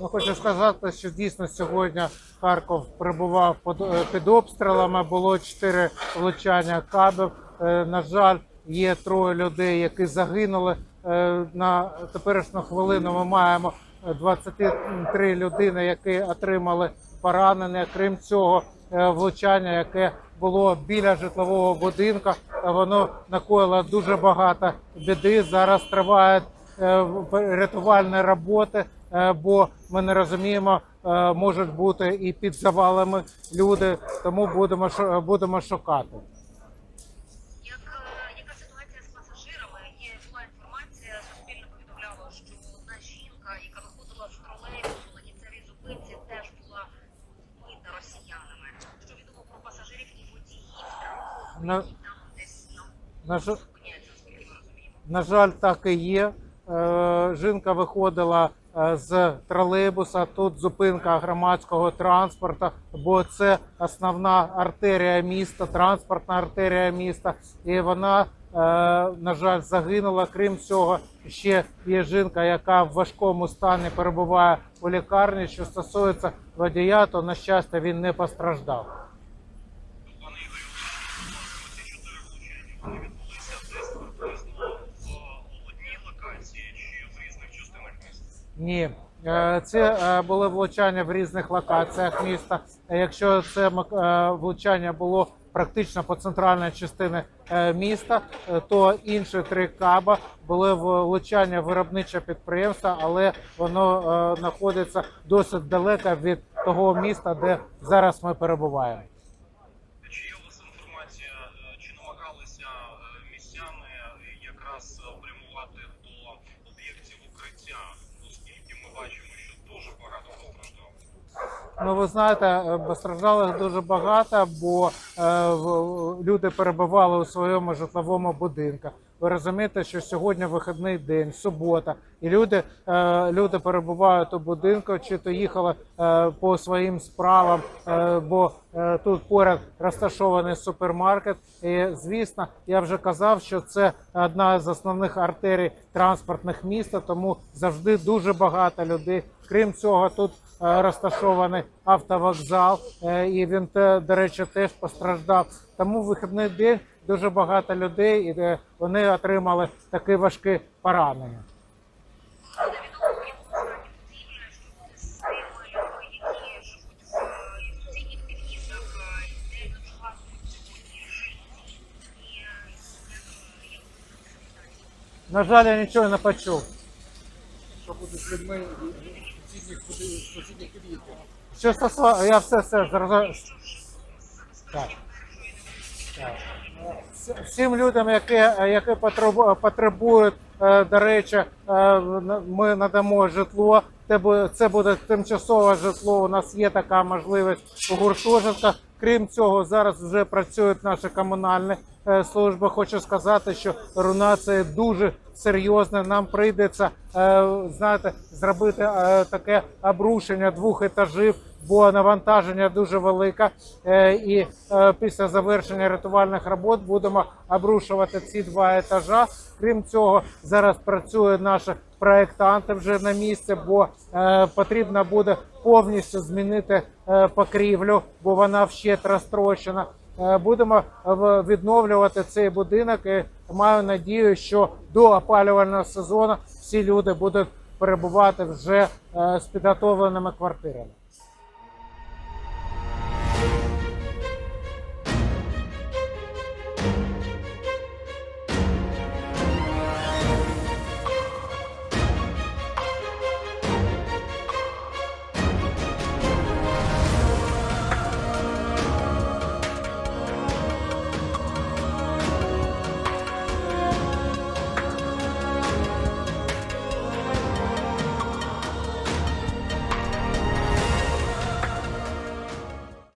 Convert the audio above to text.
Ну, хочу сказати, що дійсно сьогодні Харків перебував під, е, під обстрілами. Було чотири влучання кабів. Е, На жаль, є троє людей, які загинули. Е, На теперішню хвилину ми маємо е, 23 людини, які отримали поранення. Крім цього, влучання, яке було біля житлового будинку, воно накоїло дуже багато біди. Зараз тривають рятувальні роботи, бо ми не розуміємо, е, можуть бути і під завалами люди, тому будемо будемо шукати. Е, з тролейбусу на На- десь на жаль, так і є. Е, Жінка виходила е, з тролейбуса. Тут зупинка громадського транспорту, бо це основна артерія міста, транспортна артерія міста. І вона, е, на жаль, загинула. Крім цього, ще є жінка, яка в важкому стані перебуває у лікарні. Що стосується водія, то на щастя він не постраждав. Пане Ігорю, ці чотири влучання вони відбулися десь приблизно в одній локації чи в різних частинах міста? Ні, Е, це е, були влучання в різних локаціях міста. Е, Якщо це влучання було практично по центральній частині міста, то інші три каба були влучання в виробниче підприємство, але воно знаходиться досить далеко від того міста, де зараз ми перебуваємо. Чи є у вас інформація, чи намагалися містяни якраз прямувати до об'єктів укриття, оскільки ми бачимо, що дуже багато постраждало? Ну, ви знаєте, е, постраждалих дуже багато, бо люди перебували у своєму житловому будинку. Ви розумієте, що сьогодні вихідний день, субота, і люди, е, люди перебувають у будинку, чи то їхали е, по своїм справам, е, бо е, тут поряд розташований супермаркет. І звісно, я вже казав, що це одна з основних артерій транспортних міста, тому завжди дуже багато людей. Крім цього, тут е, розташований автовокзал, е, і він до речі, теж постраждав. Тому в вихідний день дуже багато людей, і е, вони отримали такі важкі поранення. На жаль, я нічого не почув. що буде з людьми сусідніх сусідніх. Що стосується, я все все зрозумів. Так. Всім людям, які, які потребу- потребують, е, до речі, е, ми надамо житло. Це буде, це тимчасове житло. У нас є така можливість у гуртожитках. Крім цього, зараз вже працюють наші комунальні е, служби. Хочу сказати, що руйнація дуже серйозна. Нам прийдеться е, знаєте, зробити е, таке обрушення двох етажів, бо навантаження дуже велике. Е, І після завершення рятувальних робот будемо обрушувати ці два етажа. Крім цього, зараз працюють наші проєктанти вже на місці, бо е, потрібно буде повністю змінити е, покрівлю, бо вона вщент розтрощена. Е, Будемо в- відновлювати цей будинок і маю надію, що до опалювального сезону всі люди будуть перебувати вже е, з підготовленими квартирами.